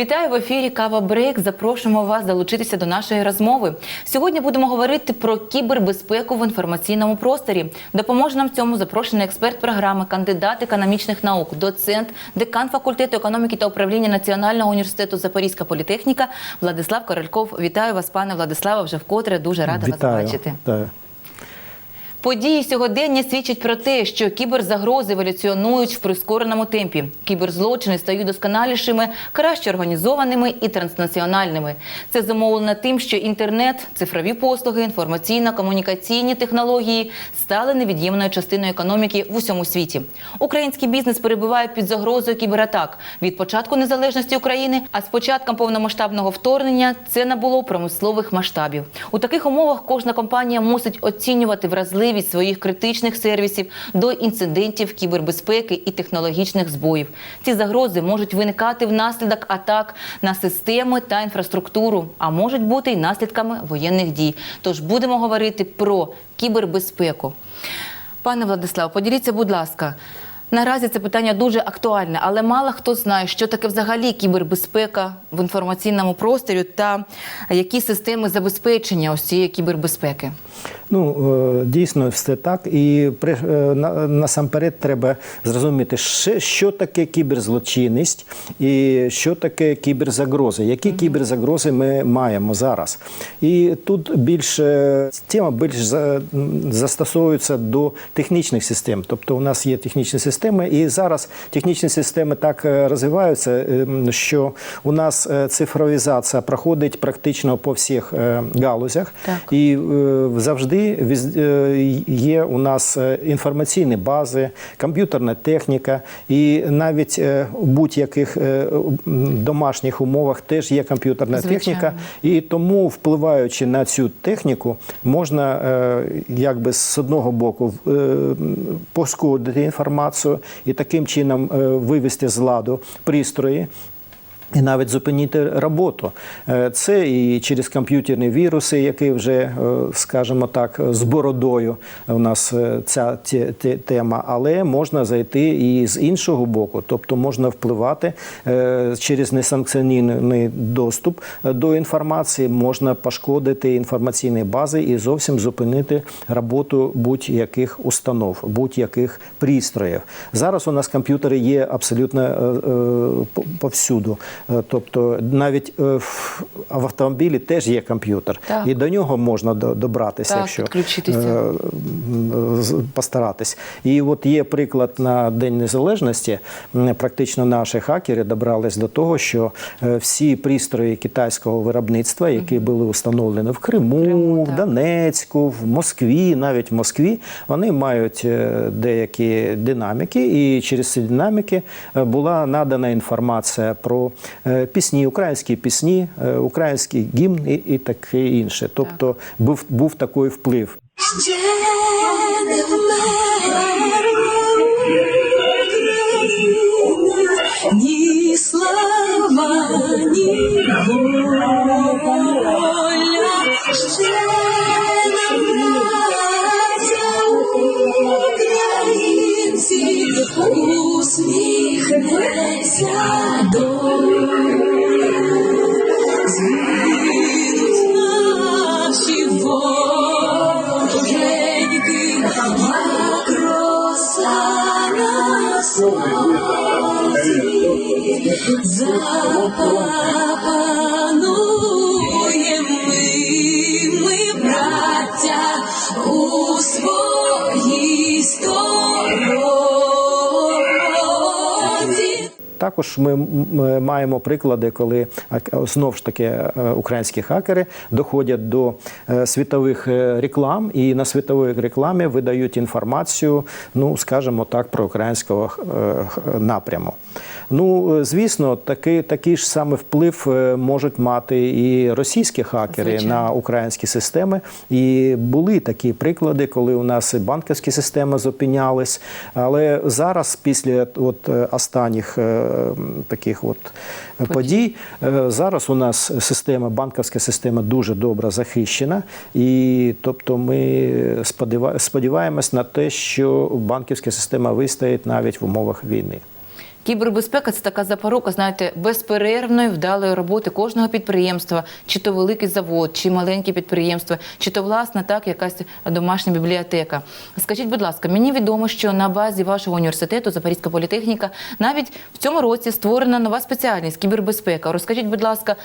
Вітаю в ефірі Кава Брейк. Запрошуємо вас долучитися до нашої розмови. Сьогодні будемо говорити про кібербезпеку в інформаційному просторі. Допоможе нам в цьому запрошений експерт програми, кандидат економічних наук, доцент, декан факультету економіки та управління Національного університету Запорізька політехніка Владислав Корольков. Вітаю вас, пане Владиславе. Вже вкотре дуже рада Вітаю. вас бачити. Вітаю. Події сьогодення свідчать про те, що кіберзагрози еволюціонують в прискореному темпі. Кіберзлочини стають досконалішими, краще організованими і транснаціональними. Це зумовлено тим, що інтернет, цифрові послуги, інформаційно-комунікаційні технології стали невід'ємною частиною економіки в усьому світі. Український бізнес перебуває під загрозою кібератак від початку незалежності України, а з початком повномасштабного вторгнення це набуло промислових масштабів. У таких умовах кожна компанія мусить оцінювати вразливість своїх критичних сервісів до інцидентів кібербезпеки і технологічних збоїв. Ці загрози можуть виникати внаслідок атак на системи та інфраструктуру, а можуть бути й наслідками воєнних дій. Тож будемо говорити про кібербезпеку. Пане Владислав, поділіться, будь ласка. Наразі це питання дуже актуальне, але мало хто знає, що таке взагалі кібербезпека в інформаційному просторі та які системи забезпечення ось цієї кібербезпеки. Ну е, дійсно все так. І при- е, на- насамперед треба зрозуміти, що таке кіберзлочинність і що таке кіберзагрози. Які кіберзагрози ми маємо зараз? І тут більше тема більш за- застосовується до технічних систем. Тобто, у нас є технічні системи, і зараз технічні системи так е, розвиваються, е, що у нас цифровізація проходить практично по всіх галузях. Так. І завжди е, є у нас е, інформаційні бази, комп'ютерна техніка, і навіть е, у будь-яких домашніх умовах теж є комп'ютерна техніка. І тому, впливаючи на цю техніку, можна якби з одного боку м, пошкодити інформацію і таким чином вивести з ладу пристрої. І навіть зупинити роботу. Е, Це і через комп'ютерні віруси, які вже, е, скажімо так, з бородою у нас е, ця те- те- тема, але можна зайти і з іншого боку, тобто можна впливати через несанкціонований доступ до інформації, можна пошкодити інформаційні бази і зовсім зупинити роботу будь-яких установ, будь-яких пристроїв. Зараз у нас комп'ютери є абсолютно по- повсюду. Е, Тобто навіть е, в автомобілі теж є комп'ютер, Так. і до нього можна до- добратися, Так, якщо підключитися. е, постаратись. І от є приклад на День Незалежності. Практично наші хакери добрались до того, що всі пристрої китайського виробництва, які були встановлені в Криму, Криму, в. Донецьку, в Москві, навіть в Москві, вони мають деякі динаміки, і через ці динаміки була надана інформація про пісні, українські пісні, е, український гімн і, і таке інше. Тобто був, був такий вплив. Ще не вмерла ні слава, ні воля, Також ми маємо приклади, коли а, знов ж таки е, українські хакери доходять до е, світових е, реклам і на світовій рекламі видають інформацію, ну скажімо так, про українського напряму. Ну, звісно, такий, такий ж саме вплив можуть мати і російські хакери Звичайно. на українські системи. І були такі приклади, коли у нас і банківські системи зупинялись. Але зараз, після от останніх таких от подій, е, зараз у нас система, банківська система дуже добре захищена. І тобто ми сподіваємось на те, що банківська система вистоїть навіть в умовах війни. Кібербезпека це така запорука, знаєте, безперервної вдалої роботи кожного підприємства, чи то великий завод, чи маленьке підприємство, чи то власна так якась домашня бібліотека. Скажіть, будь ласка, мені відомо, що на базі вашого університету Запорізька політехніка навіть в цьому році створена нова спеціальність кібербезпека. Розкажіть, будь ласка,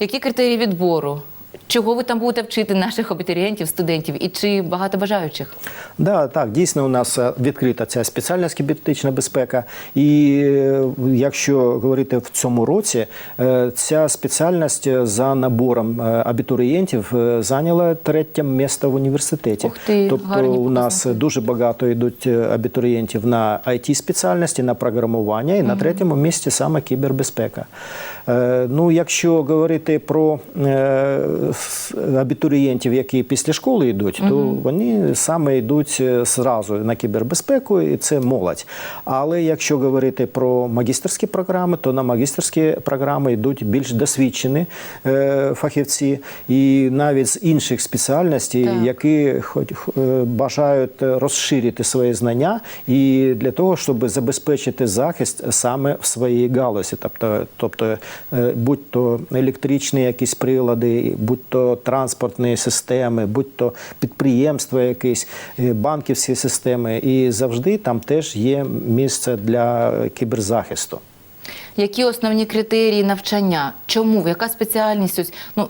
які критерії відбору? Чого ви там будете вчити наших абітурієнтів, студентів і чи багато бажаючих? Да, так, дійсно у нас е, відкрита ця спеціальність кібернетична безпека. І е, якщо говорити в цьому році, е, ця спеціальність за набором абітурієнтів зайняла третє місце в університеті. Ух ти, тобто гарні у нас дуже багато йдуть абітурієнтів на it спеціальності, на програмування, і на третьому місці саме кібербезпека. Ну, якщо говорити про абітурієнтів, які після школи йдуть, то вони саме йдуть е, зразу на кібербезпеку, і це молодь. Але якщо говорити про магістерські програми, то на магістерські програми йдуть більш досвідчені е, фахівці, і навіть з інших спеціальностей, Так. які хоч е, бажають розширити свої знання і для того, щоб забезпечити захист саме в своїй галузі, тобто, тобто е, будь то електричні якісь прилади, будь то транспортні системи, будь то підприємства, якісь е, банківські системи, і завжди там теж є місце для кіберзахисту. Які основні критерії навчання? Чому? Яка спеціальність? Ну,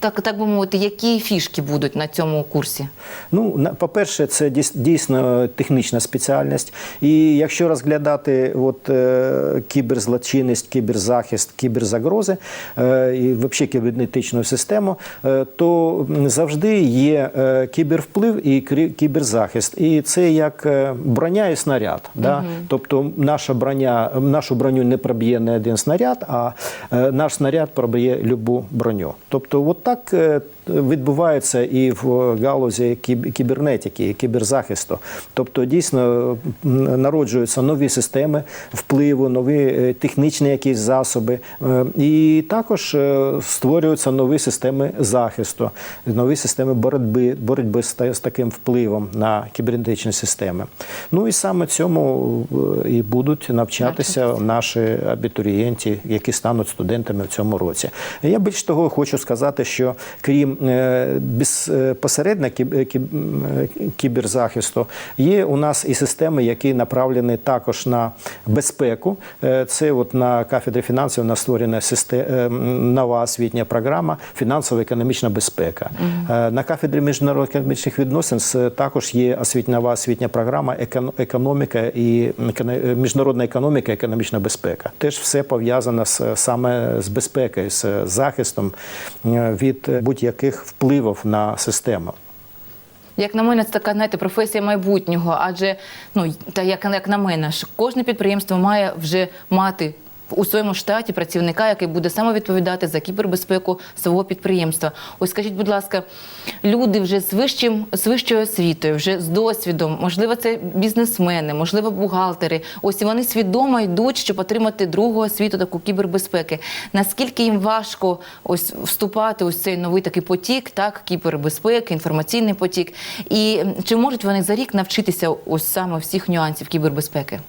так, так би мовити, які фішки будуть на цьому курсі? Ну, по-перше, це дійсно технічна спеціальність. І якщо розглядати от, е, кіберзлочинність, кіберзахист, кіберзагрози е, і взагалі кібернетичну систему, е, то завжди є кібервплив і кіберзахист. І це як броня і снаряд. Да? Тобто наша броня, нашу броню не проб'є не один снаряд, а наш снаряд проб'є любу броню. Тобто, от так е, відбувається і в галузі кіб- кібернетики, і кіберзахисту. Тобто, дійсно народжуються нові системи впливу, нові е, технічні якісь засоби, е, і також е, створюються нові системи захисту, нові системи боротьби, боротьби з, таким впливом на кібернетичні системи. Ну і саме цьому і будуть навчатися наші абітурієнти, які стануть студентами в цьому році. Я більш того хочу сказати, що крім безпосередньо е, кіб- м, е, кіберзахисту, є у нас і системи, які направлені також на безпеку. Е, Це от на кафедрі фінансів у нас створена е, нова освітня програма фінансово-економічна безпека. Е, На кафедрі міжнародних економічних відносин також є освітня нова освітня програма економіка і е, міжнародна економіка, і економічна безпека. Теж все пов'язано саме з безпекою, з захистом е, від будь-яких впливів на систему. Як на мене, це така знаєте, професія майбутнього, адже ну та як, як на мене, що кожне підприємство має вже мати у своєму штаті працівника, який буде саме відповідати за кібербезпеку свого підприємства. Ось скажіть, будь ласка, люди вже з вищим з вищою освітою, вже з досвідом, можливо, це бізнесмени, можливо, бухгалтери. Ось вони свідомо йдуть, щоб отримати другу освіту таку кібербезпеки. Наскільки їм важко ось вступати у цей новий такий потік, так кібербезпеки, інформаційний потік, і чи можуть вони за рік навчитися ось саме всіх нюансів кібербезпеки?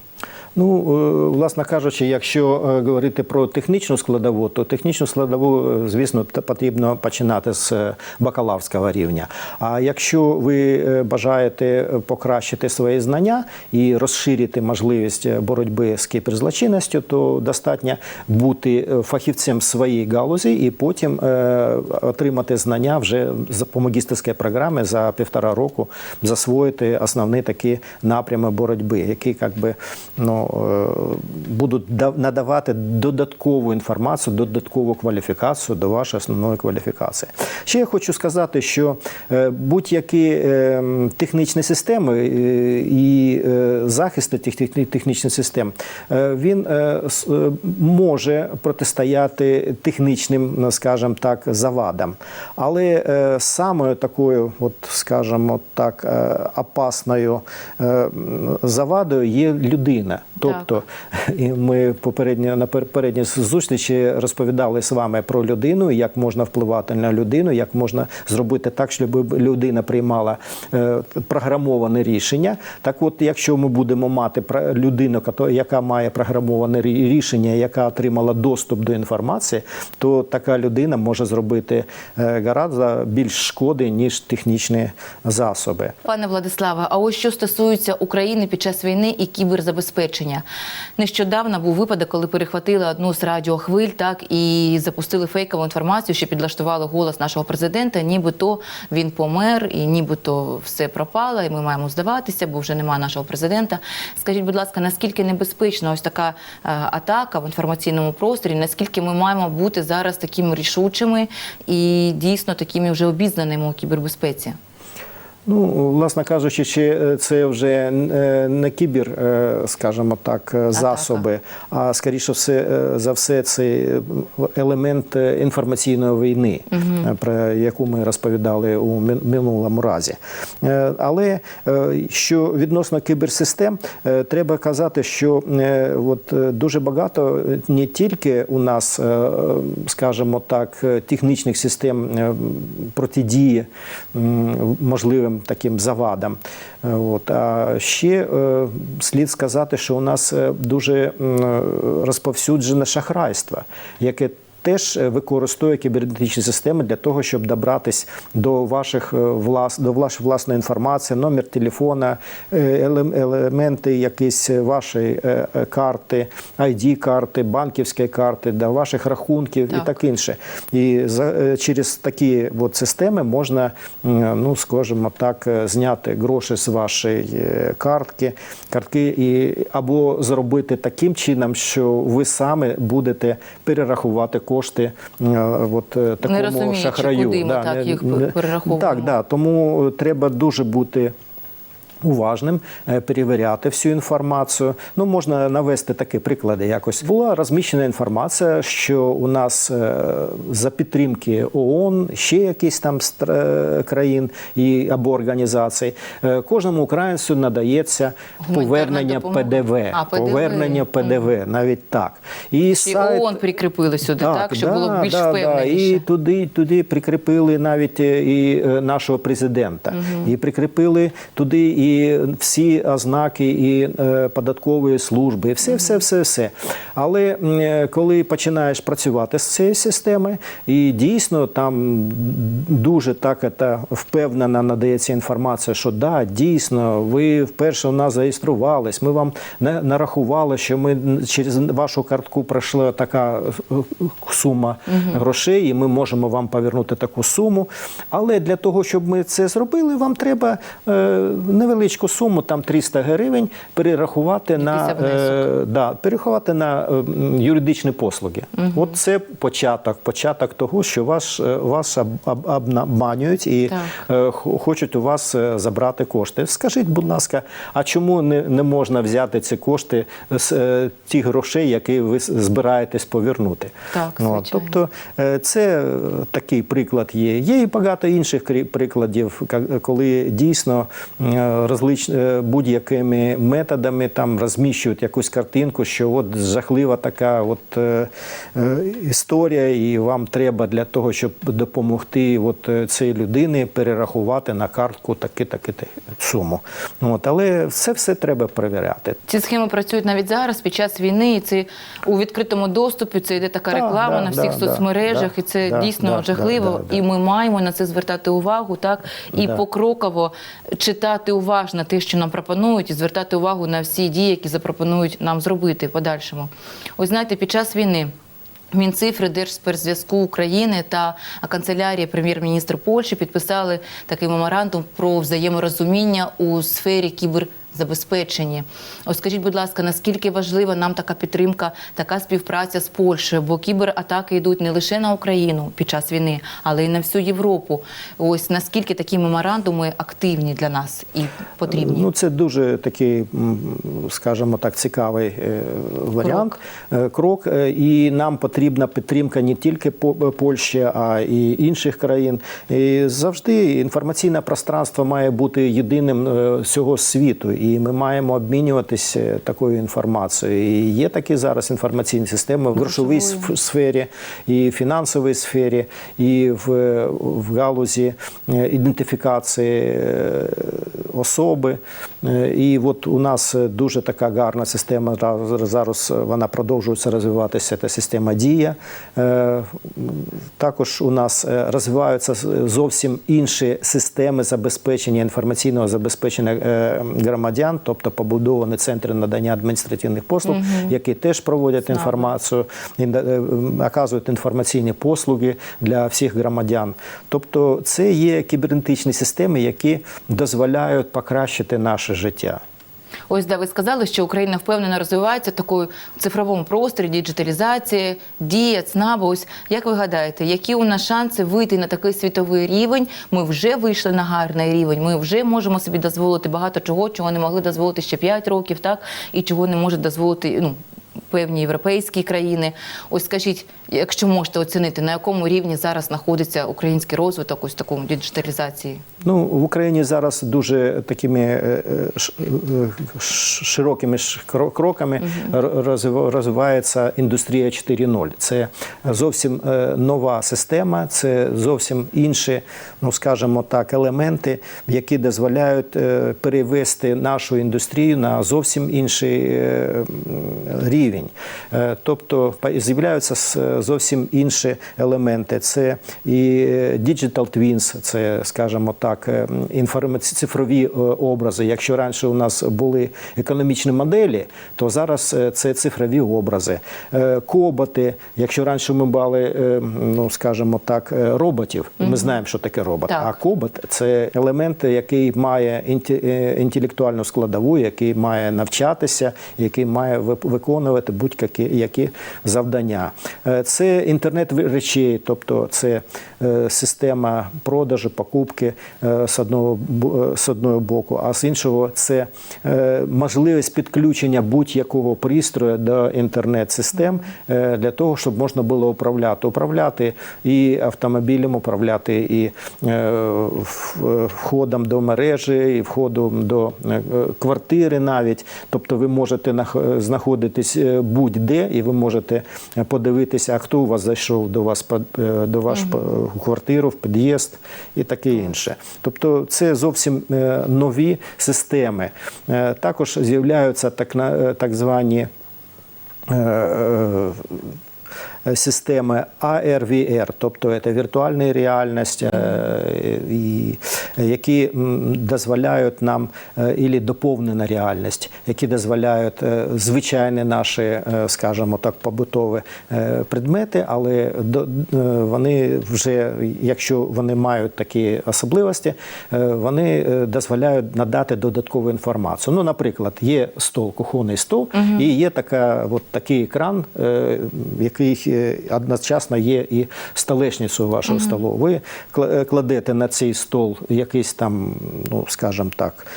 Ну, е, власне кажучи, якщо е, говорити про технічну складову, то технічну складову, е, звісно, потрібно починати з бакалаврського рівня. А якщо ви бажаєте покращити свої знання і розширити можливість боротьби з кіберзлочинністю, то достатньо бути фахівцем в своїй галузі і потім отримати знання вже по магістерській програмі за півтора року, засвоїти основні такі напрями боротьби, які як би, ну, е, будуть надавати додаткову інформацію, додаткову кваліфікацію до вашої основної кваліфікації. Ще я хочу сказати, що е, будь-які е, технічні системи і захист тих технічних систем, він може протистояти технічним, скажімо так, завадам. Але е, самою такою, от, скажімо так, опасною завадою є людина. Тобто, і ми попередньо на попередній зустрічі розповідали з вами про людину, як можна впливати на людину, як можна зробити так, щоб людина приймала е, програмоване рішення. Так, от, якщо ми будемо мати людину, яка має програмоване рішення, яка отримала доступ до інформації, то така людина може зробити е, гораздо більш шкоди ніж технічні засоби. Пане Владиславе, а ось що стосується України під час війни і кіберзабезпечення. Нещодавно був випадок, коли перехватили одну з радіохвиль, так і запустили фейкову інформацію, що підлаштували голос нашого президента, нібито він помер, і нібито все пропало, і ми маємо здаватися, бо вже немає нашого президента. Скажіть, будь ласка, наскільки небезпечна ось така е, атака в інформаційному просторі? Наскільки ми маємо бути зараз такими рішучими і дійсно такими вже обізнаними у кібербезпеці? Ну, власне кажучи, ще це вже е, не кібер, е, скажімо так, е, засоби, а скоріше все е, за все це елемент е, інформаційної війни, е, про яку ми розповідали у минулому разі. Е, Але е, що відносно кіберсистем, е, треба казати, що е, от е, дуже багато не тільки у нас, е, скажімо так, е, технічних систем е, протидії м, можливим таким завадам. Е, От. А ще е, слід сказати, що у нас е, дуже розповсюджене шахрайство, яке Теж е, використовує кібернетичні системи для того, щоб добратись до ваших е, влас, до ваш, власної інформації, номер телефона, е, елементи якісь вашої карти, ID карти, банківської карти, до ваших рахунків і Так. так інше. І за, через такі от системи можна, ну скажімо так, зняти гроші з вашої картки, картки і або зробити таким чином, що ви саме будете перерахувати кошти е, от такому такому розуміючи, шахраю. куди ми так не- їх не- перераховуємо. Так, да, тому е, треба дуже бути. Уважним е, перевіряти всю інформацію. Ну можна навести такі приклади. Якось була розміщена інформація, що у нас е, за підтримки ООН, ще якісь там е, країн і або організацій, кожному українцю надається повернення? ПДВ, А, ПДВ. повернення ПДВ, навіть так. І І сайт- ООН прикріпили сюди, так, щоб було більш да, да. впевненіше. І туди, туди прикріпили навіть і нашого президента. І прикріпили туди і всі ознаки і е, податкової служби, і все, все, все, все. Але е, коли починаєш працювати з цією системою, і дійсно там дуже так ета, впевнена надається інформація, що да, дійсно, ви вперше у нас зареєструвались, ми вам на- нарахували, що ми через вашу картку пройшла така е, сума грошей, і ми можемо вам повернути таку суму. Але для того, щоб ми це зробили, вам треба е, невеличку суму, там 300 гривень, перерахувати на, е, да, перерахувати на е, юридичні послуги. От це початок, початок того, що вас, е, вас об- об- обманюють і Так. е, хочуть у вас е, забрати кошти. Скажіть, будь ласка, а чому не, не можна взяти ці кошти з е, тих грошей, які ви збираєтесь повернути? Так, Ну, звичайно. тобто е, це такий приклад є. Є і багато інших прикладів, коли дійсно розлич, е, будь-якими методами там розміщують якусь картинку, що от жахлива така от е, е, історія, і вам треба для того, щоб допомогти от е, цій людині перерахувати на картку таки таки суму. От, але це все треба перевіряти. Ці схеми працюють навіть зараз під час війни. І це у відкритому доступі. Це йде така реклама да, на всіх да, соцмережах, да, і це да, дійсно да, жахливо. да, да, І ми маємо на це звертати увагу, так і Да. покроково читати уважно те, що нам пропонують, і звертати увагу на всі дії, які запропонують нам зробити в подальшому. Ось знаєте, під час війни. Мінцифри Держспецзв'язку України та канцелярія прем'єр-міністра Польщі підписали такий меморандум про взаєморозуміння у сфері кіберзабезпечення. Ось скажіть, будь ласка, наскільки важлива нам така підтримка, така співпраця з Польщею? Бо кібератаки йдуть не лише на Україну під час війни, але й на всю Європу. Ось наскільки такі меморандуми активні для нас і потрібні? Ну, це дуже такий, скажімо так, цікавий е, варіант, крок. крок. Е, І нам потрібна підтримка не тільки По- Польщі, а і інших країн. І завжди інформаційне пространство має бути єдиним е, всього світу. І ми маємо обмінюватися такою інформацією. І є такі зараз інформаційні системи в грошовій сфері, і в фінансовій сфері, і в, в галузі е, ідентифікації е, особи. Е, І от у нас дуже така гарна система. Зараз вона продовжується розвиватися. Це система Дія. Е, Також у нас е, розвиваються зовсім інші системи забезпечення інформаційного забезпечення е, громадян, тобто побудовані центри надання адміністративних послуг, які теж проводять інформацію, і, е, оказують інформаційні послуги для всіх громадян. Тобто, це є кібернетичні системи, які дозволяють покращити наше життя. Ось де ви сказали, що Україна впевнено розвивається такою в цифровому просторі, діджиталізація, дія, ЦНАБ. Ось як ви гадаєте, які у нас шанси вийти на такий світовий рівень? Ми вже вийшли на гарний рівень. Ми вже можемо собі дозволити багато чого, чого не могли дозволити ще 5 років, так і чого не може дозволити ну. Певні європейські країни. Ось скажіть, якщо можете оцінити, на якому рівні зараз знаходиться український розвиток ось такому діджиталізації? Ну, в Україні зараз дуже такими е, е, е, широкими кроками розвив- розвивається індустрія 4.0. Це зовсім нова система, це зовсім інші, ну скажімо так, елементи, які дозволяють перевести нашу індустрію на зовсім інший рівень. Е, Тобто з'являються зовсім інші елементи. Це і е, digital twins, це, скажімо так, е, інформаці- цифрові е, образи. Якщо раніше у нас були економічні моделі, то зараз е, це цифрові образи. Е, Коботи, якщо раніше ми мали, е, ну скажімо так, е, роботів, ми знаємо, що таке робот. Так. А кобот це елемент, який має е, інтелектуальну складову, який має навчатися, який має вип- виконувати будь-які які завдання. Е, Це інтернет речей, тобто це е, система продажу, покупки е, з одного з одного боку, а з іншого це можливість підключення будь-якого пристрою до інтернет-систем для того, щоб можна було управляти. Управляти і автомобілем, управляти і входом до мережі, і входом до квартири навіть. Тобто ви можете знаходитись будь-де, і ви можете подивитися, а хто у вас зайшов до вас е, до вашу угу. квартиру, в під'їзд і таке інше. Тобто це зовсім е, нові системи. Е, Також з'являються так, е, так звані е, е, системи AR-VR, тобто це віртуальна реальність, е, і, які дозволяють нам е, і доповнена реальність, які дозволяють е, звичайні наші, е, скажімо так, побутові е, предмети, але е, вони вже, якщо вони мають такі особливості, е, вони е, дозволяють надати додаткову інформацію. Ну, наприклад, є стол, кухонний стол, і є така, от такий екран, е, який е, одночасно є і столешницею вашого столу. Ви е, кладете на цей стол якийсь там, ну скажімо так,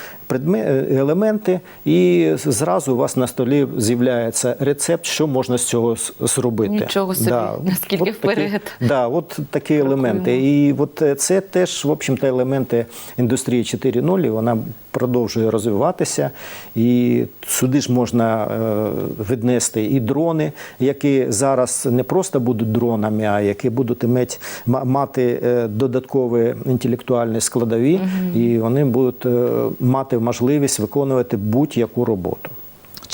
елементи, і зразу у вас на столі з'являється рецепт, що можна з цього зробити. Нічого собі, наскільки от такі- Да, от такі елементи. І от е, це теж, в общем-то, елементи індустрії 4.0, і вона продовжує розвиватися. І сюди ж можна е, віднести і дрони, які зараз не просто будуть дронами, а які будуть іметь, мати е, додаткові інтелектуальні складові, і вони будуть е, мати можливість виконувати будь-яку роботу.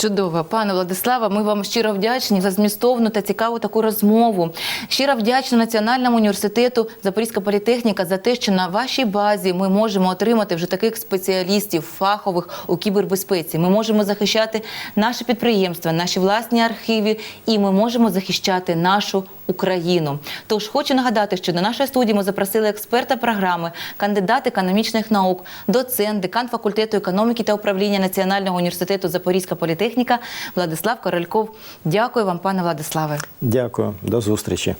Чудово, пане Владислава. Ми вам щиро вдячні за змістовну та цікаву таку розмову. Щиро вдячна Національному університету Запорізька політехніка за те, що на вашій базі ми можемо отримати вже таких спеціалістів фахових у кібербезпеці. Ми можемо захищати наші підприємства, наші власні архіви, і ми можемо захищати нашу Україну. Тож хочу нагадати, що до нашої студії ми запросили експерта програми, кандидат економічних наук, доцент, декан факультету економіки та управління Національного університету Запорізька політехніка Владислав Корольков. Дякую вам, пане Владиславе. Дякую, до зустрічі.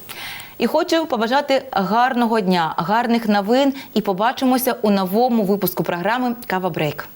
І хочу побажати гарного дня, гарних новин і побачимося у новому випуску програми Кава Брейк.